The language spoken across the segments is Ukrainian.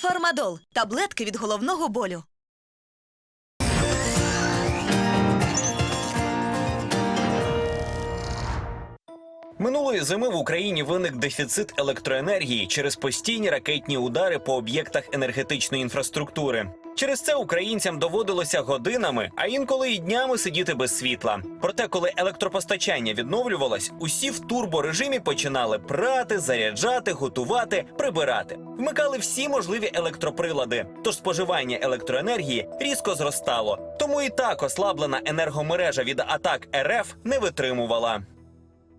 Фармадол таблетки від головного болю. Минулої зими в Україні виник дефіцит електроенергії через постійні ракетні удари по об'єктах енергетичної інфраструктури. Через це українцям доводилося годинами, а інколи і днями сидіти без світла. Проте, коли електропостачання відновлювалось, усі в турборежимі починали прати, заряджати, готувати, прибирати. Вмикали всі можливі електроприлади. Тож споживання електроенергії різко зростало. Тому і так ослаблена енергомережа від атак РФ не витримувала.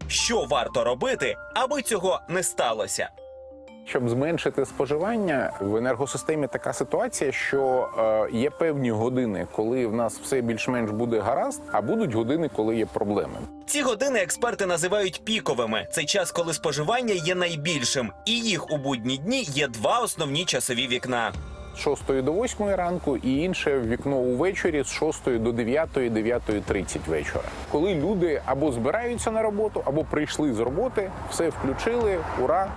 Що варто робити, аби цього не сталося? Щоб зменшити споживання в енергосистемі така ситуація, що е, є певні години, коли в нас все більш-менш буде гаразд, а будуть години, коли є проблеми. Ці години експерти називають піковими. Це час, коли споживання є найбільшим, і їх у будні дні є два основні часові вікна. З 6 до 8 ранку і інше вікно увечері з 6 до 9, 9.30 вечора. Коли люди або збираються на роботу, або прийшли з роботи, все включили, ура,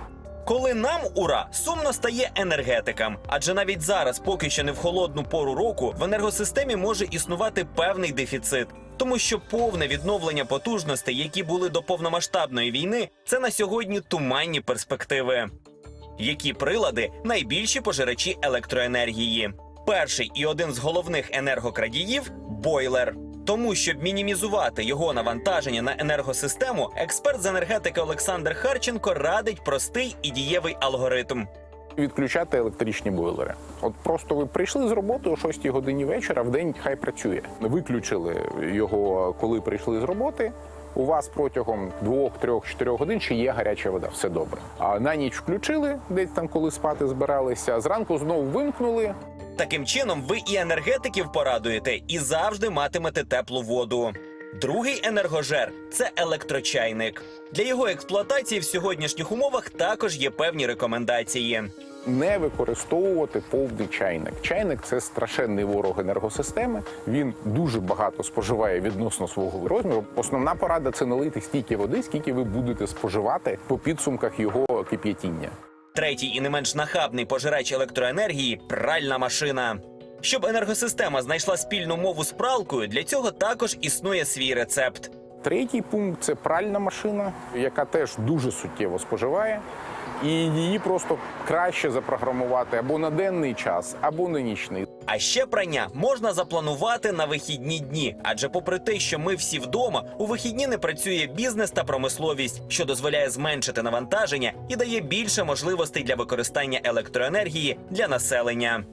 Коли нам ура сумно стає енергетикам, адже навіть зараз, поки що не в холодну пору року, в енергосистемі може існувати певний дефіцит, тому що повне відновлення потужностей, які були до повномасштабної війни, це на сьогодні туманні перспективи. Які прилади найбільші пожирачі електроенергії? Перший і один з головних енергокрадіїв бойлер. Тому, щоб мінімізувати його навантаження на енергосистему, експерт з енергетики Олександр Харченко радить простий і дієвий алгоритм. відключати електричні бойлери. От просто ви прийшли з роботи о 6 годині вечора, в день хай працює. Виключили його, коли прийшли з роботи. У вас протягом 2, 3, 4 годин ще є гаряча вода, все добре. А на ніч включили, десь там, коли спати збиралися. Зранку знову вимкнули. Таким чином, ви і енергетиків порадуєте, і завжди матимете теплу воду. Другий енергожер це електрочайник. Для його експлуатації в сьогоднішніх умовах також є певні рекомендації. Не використовувати повний чайник. Чайник це страшенний ворог енергосистеми. Він дуже багато споживає відносно свого розміру. Основна порада це налити стільки води, скільки ви будете споживати по підсумках його кип'ятіння. Третій і не менш нахабний пожирач електроенергії пральна машина. Щоб енергосистема знайшла спільну мову з пралкою, для цього також існує свій рецепт. Третій пункт це пральна машина, яка теж дуже суттєво споживає, і її просто краще запрограмувати або на денний час, або на нічний. А ще прання можна запланувати на вихідні дні, адже попри те, що ми всі вдома, у вихідні не працює бізнес та промисловість, що дозволяє зменшити навантаження і дає більше можливостей для використання електроенергії для населення.